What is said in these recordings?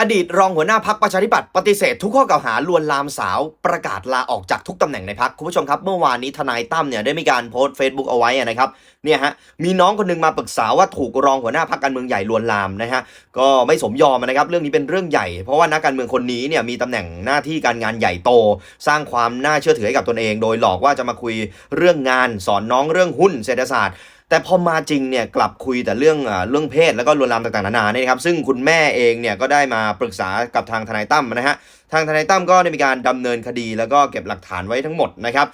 อดีตรองหัวหน้าพักประชาธิปัตย์ปฏิเสธทุกข้อกล่าวหาลวนลามสาว ประกาศลาออกจากทุกตำแหน่งในพักคุณผู้ชมครับ เมื่อวานนี้ทนายตั้มเนี่ยได้มีการโพสต์ Facebook เอาไว้นะครับเนี่ยฮะมีน้องคนหนึงมาปรึกษาว่าถูกรองหัวหน้าพักการเมืองใหญ่ลวนลามนะฮะก็ไม่สมยอมนะครับเรื่องนี้เป็นเรื่องใหญ่ เพราะว่านักการเมืองคนนี้เนี่ยมีตำแหน่งหน้าที่การงานใหญ่โต สร้างความน่าเชื่อถือให้กับตนเอง โดยหลอกว่าจะมาคุยเรื่องงานสอนน้องเรื่องหุ้นเศรษฐศาสตร์ แต่พอมาจริงเนี่ยกลับคุยแต่เรื่องเรื่องเพศแล้วก็ลวนลามต่างๆนานาเนี่ยครับซึ่งคุณแม่เองเนี่ยก็ได้มาปรึกษากับทางทนายตั้มนะฮะทางทนายตั้มก็ได้มีการดำเนินคดีแล้วก็เก็บหลักฐานไว้ทั้งหมดนะครับ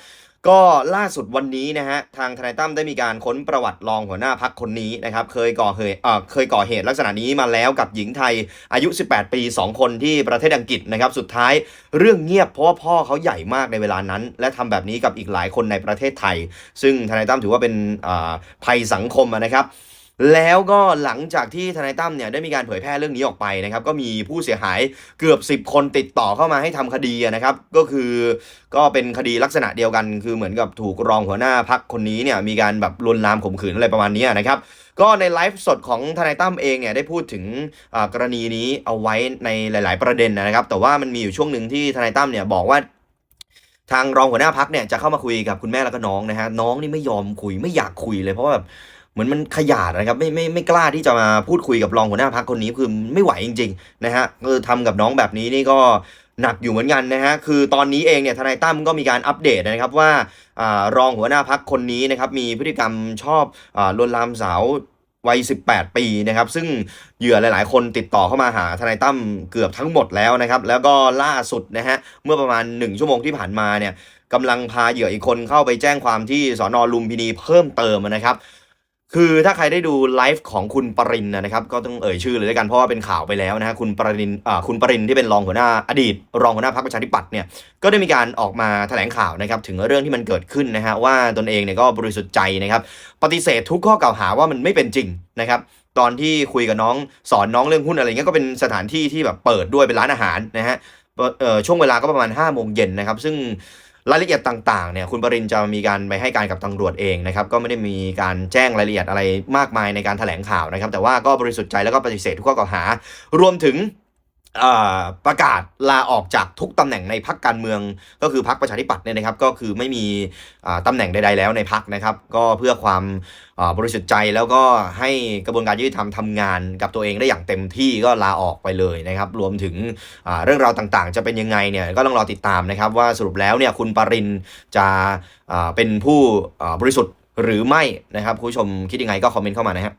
ก็ล่าสุดวันนี้นะฮะทางทนายตั้มได้มีการค้นประวัติรองหัวหน้าพักคนนี้นะครับเคยก่อเหตุเออเคยก่อเหตุลักษณะนี้มาแล้วกับหญิงไทยอายุ 18 ปี 2 คนที่ประเทศอังกฤษนะครับสุดท้ายเรื่องเงียบเพราะว่าพ่อเขาใหญ่มากในเวลานั้น และทำแบบนี้กับอีกหลายคนในประเทศไทย ซึ่งทนายตั้มถือว่าเป็นอ่าภัยสังคมนะครับ แล้วก็หลังจากที่ทนายตั้มเนี่ยได้มีการเผยแพร่เรื่องนี้ออกไปนะครับก็มีผู้เสียหายเกือบ 10 คนติดต่อเข้ามาให้ทำคดีนะครับก็คือก็เป็นคดีลักษณะเดียวกัน คือเหมือนกับถูกรองหัวหน้าพักคนนี้เนี่ยมีการแบบลวนลามข่มขืนอะไรประมาณนี้นะครับก็ในไลฟ์สดของทนายตั้มเองเนี่ยได้พูดถึงกรณีนี้เอาไว้ในหลาย ๆ ประเด็นนะครับ แต่ว่ามันมีอยู่ช่วงหนึ่งที่ทนายตั้มเนี่ยบอกว่าทางรองหัวหน้าพักเนี่ยจะเข้ามาคุยกับคุณแม่แล้วก็น้องนะฮะน้องนี่ไม่ยอมคุยไม่อยากคุยเลยเพราะว่าแบบ เหมือนมันขยาดนะครับไม่ไม่ไม่กล้าที่จะมาพูดคุยกับรองหัวหน้าพักคนนี้คือไม่ไหวจริงๆนะฮะเออทำกับน้องแบบนี้นี่ก็หนักอยู่เหมือนกันนะฮะ คือตอนนี้เองเนี่ยทนายตั้มก็มีการอัปเดตนะครับว่าอรองหัวหน้าพักคนนี้นะครับมีพฤติกรรมชอบอลวนลามสาววัย 18 ปีนะครับ ซึ่งเหยื่อหลาย ๆ คนติดต่อเข้ามาหาทนายตั้มเกือบทั้งหมดแล้วนะครับ แล้วก็ล่าสุดนะฮะ เมื่อประมาณ 1 ชั่วโมงที่ผ่านมาเนี่ยกำลังพาเหยื่ออีกคนเข้าไปแจ้งความที่สอนอลุมพินีเพิ่มเติมนะครับ คือถ้าใครได้ดูไลฟ์ของคุณปรินนะครับก็ต้องเอ่ยชื่อเลยด้วยกันเพราะว่าเป็นข่าวไปแล้วนะฮะคุณปรินคุณปรินที่เป็นรองหัวหน้าอดีต รองหัวหน้าพรรคประชาธิปัตย์เนี่ยก็ได้มีการออกมาแถลงข่าวนะครับถึงเรื่องที่มันเกิดขึ้นนะฮะว่าตนเองเนี่ยก็บริสุทธิ์ใจนะครับปฏิเสธทุกข้อกล่าวหาว่ามันไม่เป็นจริงนะครับตอนที่คุยกับน้องสอนน้องเรื่องหุ้นอะไรเงี้ยก็เป็นสถานที่ที่แบบเปิดด้วยเป็นร้านอาหารนะฮะช่วงเวลาก็ประมาณ5้าโมงเย็นนะครับซึ่ง รายละเอียดต่างๆเนี่ยคุณปรินจะมีการไปให้การกับตำรวจเองนะครับก็ไม่ได้มีการแจ้งรายละเอียดอะไรมากมายในการแถลงข่าวนะครับแต่ว่าก็บริสุทธิ์ใจแล้วก็ปฏิเสธทุกข้อกล่าวหารวมถึง ประกาศลาออกจากทุกตำแหน่งในพักการเมือง ก็คือพักประชาธิปัตย์เนี่ยนะครับก็คือไม่มีอ่าตำแหน่งใด ๆ แล้วในพักนะครับ ก็เพื่อความบริสุทธิ์ใจแล้วก็ให้กระบวนการยุติธรรมทำงานกับตัวเองได้อย่างเต็มที่ก็ลาออกไปเลยนะครับ รวมถึงเรื่องราวต่างๆ จะเป็นยังไงเนี่ยก็ต้องรอติดตามนะครับ ว่าสรุปแล้วเนี่ยคุณปรินจะเป็นผู้บริสุทธิ์หรือไม่นะครับคุณผู้ชมคิดยังไงก็คอมเมนต์เข้ามานะฮะ